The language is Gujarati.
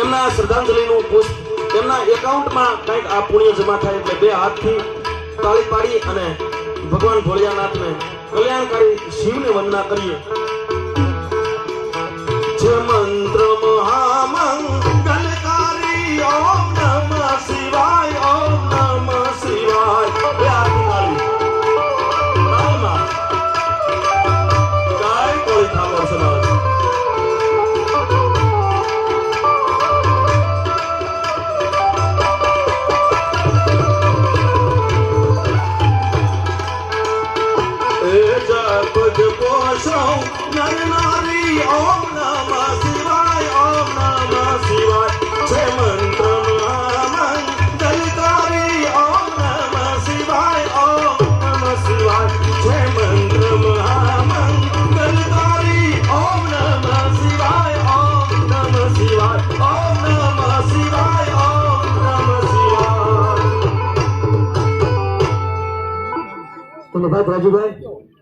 એમના શ્રદ્ધાંજલિનું પુષ્પ એમના એકાઉન્ટમાં કંઈક આ પુણ્ય જમા થાય એટલે બે હાથથી તાળી પાડી અને ભગવાન ભોળિયાનાથને કલ્યાણકારી શિવને વંદના કરીએ. જપો સૌ નર નારી ઓમ નમઃ શિવાય ઓમ નમઃ શિવાય છે મંત્ર ધન્યવાદ રાજુભાઈ.